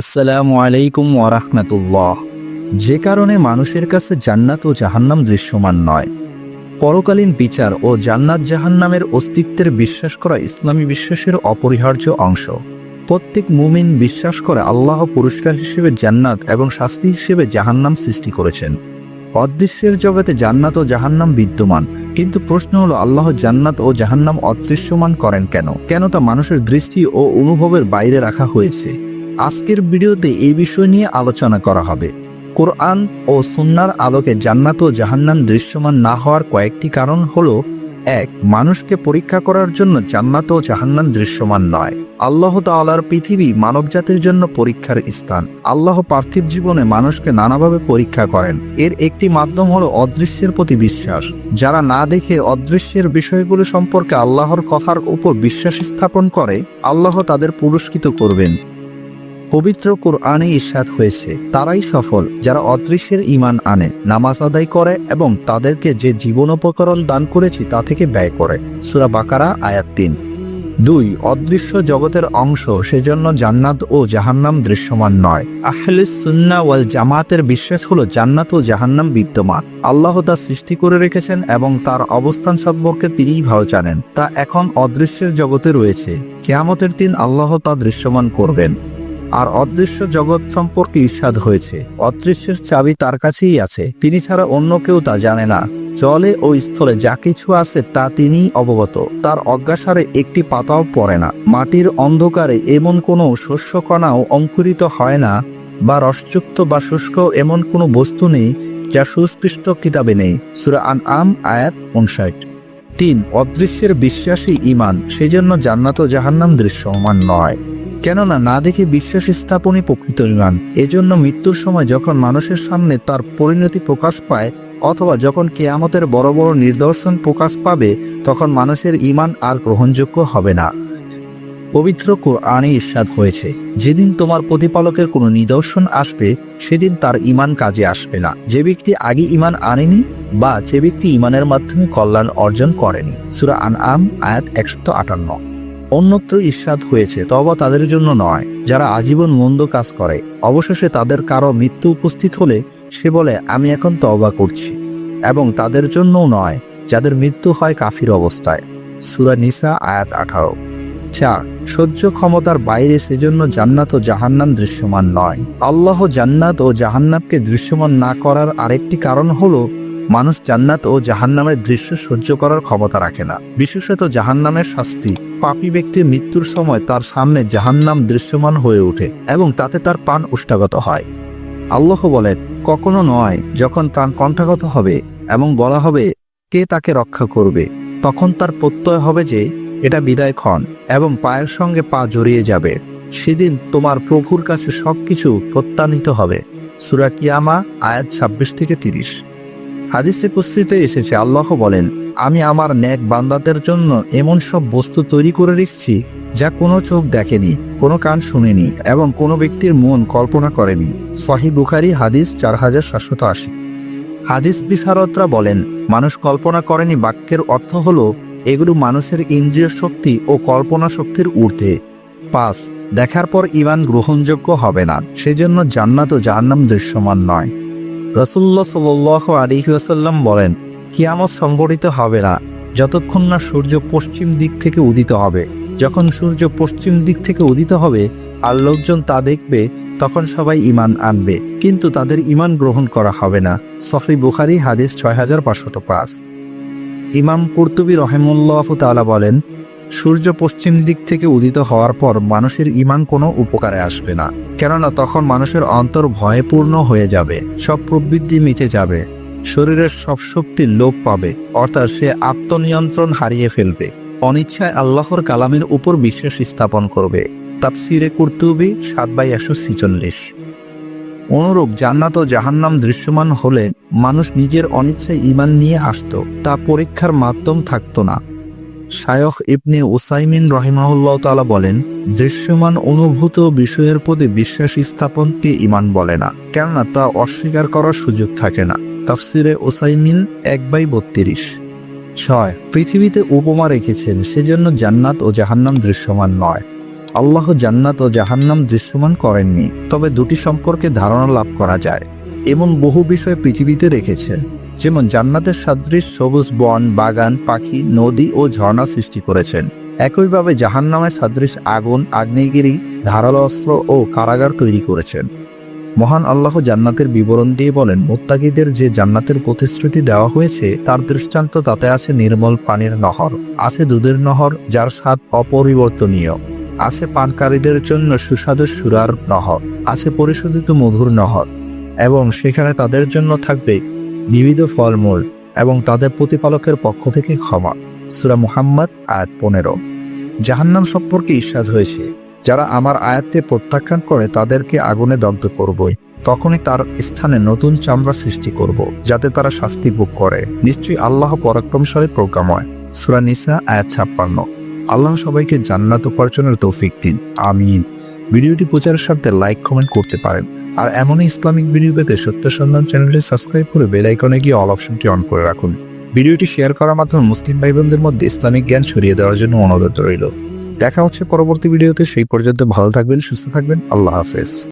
আসসালামু আলাইকুম ওয়ারাহমাতুল্লাহ যে কারণে মানুষের কাছে জান্নাত ও জাহান্নাম দৃশ্যমান নয়। পরকালীন বিচার ও জান্নাত জাহান্নামের অস্তিত্বের বিশ্বাস করা ইসলামী বিশ্বাসের অপরিহার্য অংশ। প্রত্যেক মুমিন বিশ্বাস করে আল্লাহ পুরস্কার হিসেবে জান্নাত এবং শাস্তি হিসেবে জাহান্নাম সৃষ্টি করেছেন। অদৃশ্যের জগতে জান্নাত ও জাহান্নাম বিদ্যমান, কিন্তু প্রশ্ন হলো, আল্লাহ জান্নাত ও জাহান্নাম অদৃশ্যমান করেন কেন? কেন তা মানুষের দৃষ্টি ও অনুভবের বাইরে রাখা হয়েছে? আজকের ভিডিওতে এই বিষয় নিয়ে আলোচনা করা হবে। কোরআন ও সুন্নার আলোকে জান্নাত ও জাহান্নাম দৃশ্যমান না হওয়ার কয়েকটি কারণ হলো, এক, মানুষকে পরীক্ষা করার জন্য জান্নাত ও জাহান্নাম দৃশ্যমান নয়। আল্লাহ তাআলার পৃথিবী মানবজাতির জন্য পরীক্ষার স্থান। আল্লাহ পার্থিব জীবনে মানুষকে নানাভাবে পরীক্ষা করেন। এর একটি মাধ্যম হলো অদৃশ্যের প্রতি বিশ্বাস। যারা না দেখে অদৃশ্যের বিষয়গুলো সম্পর্কে আল্লাহর কথার উপর বিশ্বাস স্থাপন করে, আল্লাহ তাদের পুরস্কৃত করবেন। পবিত্র কোরআনে ইরশাদ হয়েছে। তারাই সফল, যারা অদৃশ্যের ইমান আনে, নামাজ আদায় করে এবং তাদেরকে যে জীবনোপকরণ দান করেছি তা থেকে ব্যয় করে। সুরা বাকারা, আয়াত তিন। দুই, অদৃশ্য জগতের অংশ, সেজন্য জান্নাত ও জাহান্নাম দৃশ্যমান নয়। আহলে সুন্না ওয়াল জামাতের বিশ্বাস হলো জান্নাত ও জাহান্নাম বিদ্যমান। আল্লাহ তা সৃষ্টি করে রেখেছেন এবং তার অবস্থান সম্পর্কে তিনিই ভালো জানেন। তা এখন অদৃশ্যের জগতে রয়েছে। কেয়ামতের দিন আল্লাহ তা দৃশ্যমান করবেন। আর অদৃশ্য জগৎ সম্পর্কে ঈর্ষাদ হয়েছে। অদৃশ্যের চাবি তার কাছেই আছে। তিনি ছাড়া অন্য কেউ তা জানে না। জলে ও স্থলে যা কিছু আছে তা তিনিই অবগত। তার অজ্ঞাসারে একটি পাতাও পড়ে না। মাটির অন্ধকারে এমন কোনো শস্যকণাও অঙ্কুরিত হয় না বা রসযুক্ত বা শুষ্ক এমন কোনো বস্তু নেই যা সুস্পৃষ্ট কিতাবে নেই। সুরা আন আম আয়াত উনষাট তিন, অদৃশ্যের বিশ্বাসী ইমান সেজন্য জান্নাত জাহান্নাম দৃশ্যমান নয়। কেননা না দেখে বিশ্বাস স্থাপনই প্রকৃত ইমান। এজন্য মৃত্যুর সময় যখন মানুষের সামনে তার পরিণতি প্রকাশ পায়, অথবা যখন কেয়ামতের বড় বড় নিদর্শন প্রকাশ পাবে, তখন মানুষের ইমান আর গ্রহণযোগ্য হবে না। পবিত্র কোরআনে ইস্বাদ হয়েছে, যেদিন তোমার প্রতিপালকের কোনো নিদর্শন আসবে, সেদিন তার ইমান কাজে আসবে না। যে ব্যক্তি আগে ইমান আনেনি, বা যে ব্যক্তি ইমানের মাধ্যমে কল্যাণ অর্জন করেনি। সুরা আন আম আয়াত একশত আটান্ন। অন্যত্র ঈর্ষাদ হয়েছে তবা তাদের জন্য নয়, যারা আজীবন মন্দ কাজ করে। অবশেষে তাদের কারও মৃত্যু উপস্থিত হলে সে বলে, আমি এখন তওবা করছি। এবং তাদের জন্যও নয়, যাদের মৃত্যু হয় কাফির অবস্থায়। সুরা নিসা, আয়াত আঠারো। চার, সহ্য ক্ষমতার বাইরে সেজন্য জান্নাত ও জাহান্নাম দৃশ্যমান নয়। আল্লাহ জান্নাত ও জাহান্নামকে দৃশ্যমান না করার আরেকটি কারণ হলো মানুষ জান্নাত ও জাহান্নামের দৃশ্য সহ্য করার ক্ষমতা রাখে না। বিশেষত জাহান্নামের শাস্তি। পাপী ব্যক্তির মৃত্যুর সময় তার সামনে জাহান্নাম দৃশ্যমান হয়ে ওঠে এবং তাতে তার প্রাণ উষ্টাগত হয়। আল্লাহ বলেন, কখনো নয়, যখন প্রাণ কণ্ঠাগত হবে এবং বলা হবে, কে তাকে রক্ষা করবে তখন তার প্রত্যয় হবে যে, এটা বিদায় ক্ষণ এবং পায়ের সঙ্গে পা জড়িয়ে যাবে। সেদিন তোমার প্রভুর কাছে সবকিছু প্রত্যানিত হবে সুরা কিয়ামা, আয়াত ছাব্বিশ থেকে তিরিশ। হাদিসে কুস্তিতে এসেছে, আল্লাহ বলেন, আমি আমার ন্যাক বান্দাদের জন্য এমন সব বস্তু তৈরি করে রেখেছি, যা কোনো চোখ দেখেনি, কোনো কান শুনেনি এবং কোনো ব্যক্তির মন কল্পনা করেনি। সহি বুখারি, হাদিস চার হাজার সাতশত আশি। হাদিস বিশারদরা বলেন, মানুষ কল্পনা করেনি বাক্যের অর্থ হলো, এগুলো মানুষের ইন্দ্রিয় শক্তি ও কল্পনা শক্তির ঊর্ধ্বে। পাঁচ, দেখার পর ইমান গ্রহণযোগ্য হবে না, সেজন্য জান্নাত ও জাহান্নাম দৃশ্যমান নয়। রসুল্লাহ সাল্লাহ আলিহাসাল্লাম বলেন, কিয়ামত সংগঠিত হবে না, যতক্ষণ না সূর্য পশ্চিম দিক থেকে উদিত হবে। যখন সূর্য পশ্চিম দিক থেকে উদিত হবে আর লোকজন তা দেখবে, তখন সবাই ইমান আনবে। কিন্তু তাদের ইমান গ্রহণ করা হবে না। সফি বুখারি, হাদিস ছয় হাজার পাঁচশত পাঁচ। ইমাম কুর্তুবী রহেমুল্লাহ তালা বলেন সূর্য পশ্চিম দিক থেকে উদিত হওয়ার পর মানুষের ইমান কোনো উপকারে আসবে না। কেননা তখন মানুষের অন্তর ভয়পূর্ণ হয়ে যাবে, সব প্রবৃদ্ধি মিটে যাবে, শরীরের সব শক্তির লোপ পাবে, অর্থাৎ সে আত্মনিয়ন্ত্রণ হারিয়ে ফেলবে। অনিচ্ছায় আল্লাহর কালামের উপর বিশ্বাস স্থাপন করবে। তাফসিরে কুর্তুবি সাত বাই একশো ছিচল্লিশ। অনুরূপ জান্নাত ও জাহান্নাম দৃশ্যমান হলে মানুষ নিজের অনিচ্ছায় ইমান নিয়ে আসত, তা পরীক্ষার মাধ্যম থাকতো না। শায়খ ইবনে উসাইমিন রহিমাহুল্লাহ তালা বলেন, দৃশ্যমান অনুভূত বিষয়ের প্রতি বিশ্বাস স্থাপনকে ইমান বলে না, কেননা তা অস্বীকার করার সুযোগ থাকে না। তাফসিরে ওসাইমিন এক বাই বত্রিশ। ছয়, পৃথিবীতে উপমা রেখেছেন, সেজন্য জান্নাত ও জাহান্নাম দৃশ্যমান নয়। আল্লাহ জান্নাত ও জাহান্নাম দৃশ্যমান করেননি, তবে দুটি সম্পর্কে ধারণা লাভ করা যায়। এমন বহু বিষয় পৃথিবীতে রেখেছে যেমন জান্নাতের সাদৃশ সবুজ বন, বাগান, পাখি, নদী ও ঝর্ণা সৃষ্টি করেছেন। একইভাবে জাহান্নামের সাদৃশ আগুন, আগ্নেয়গিরি, ধারালো অস্ত্র ও কারাগার তৈরি করেছেন। মহান আল্লাহ জান্নাতের বিবরণ দিয়ে বলেন, মোত্তাকিদের যে জান্নাতের প্রতিশ্রুতি দেওয়া হয়েছে, তার দৃষ্টান্ত তাতে আছে নির্মল পানির নহর, আছে দুধের নহর, যার স্বাদ অপরিবর্তনীয়, আছে পানকারীদের জন্য সুস্বাদু সুরার নহর, আছে পরিশোধিত মধুর নহর, এবং সেখানে তাদের জন্য থাকবে বিবিধ ফলমূল এবং তাদের প্রতিপালকের পক্ষ থেকে ক্ষমা। সুরা মুহাম্মদ, আয়াত পনেরো। জাহান্নাম সম্পর্কে ঈর্ষাদ হয়েছে, যারা আমার আয়াতে প্রত্যাখ্যান করে তাদেরকে আগুনে দগ্ধ করবই। তখনই তার স্থানে নতুন চামড়া সৃষ্টি করব, যাতে তারা শাস্তি ভোগ করে। নিশ্চয়ই আল্লাহ পরাক্রমশালী প্রোগ্রাময় সুরা নিসা, আয়াত ছাপ্পান্ন। আল্লাহ সবাইকে জান্নাত উপার্জনের তৌফিক দিন। আমিন। ভিডিওটি প্রচারের সাথে লাইক, কমেন্ট করতে পারেন। আর এমন ইসলামিক ভিডিও পেতে সত্য সন্ধান চ্যানেলটি সাবস্ক্রাইব করে বেল আইকনে গিয়ে অল অপশনটি অন করে রাখুন। ভিডিওটি শেয়ার করার মাধ্যমে মুসলিম ভাই বোনদের মধ্যে ইসলামিক জ্ঞান ছড়িয়ে দেওয়ার জন্য অনুরোধ রইল। দেখা হচ্ছে পরবর্তী ভিডিওতে সেই পর্যন্ত ভালো থাকবেন, সুস্থ থাকবেন, আল্লাহ হাফেজ।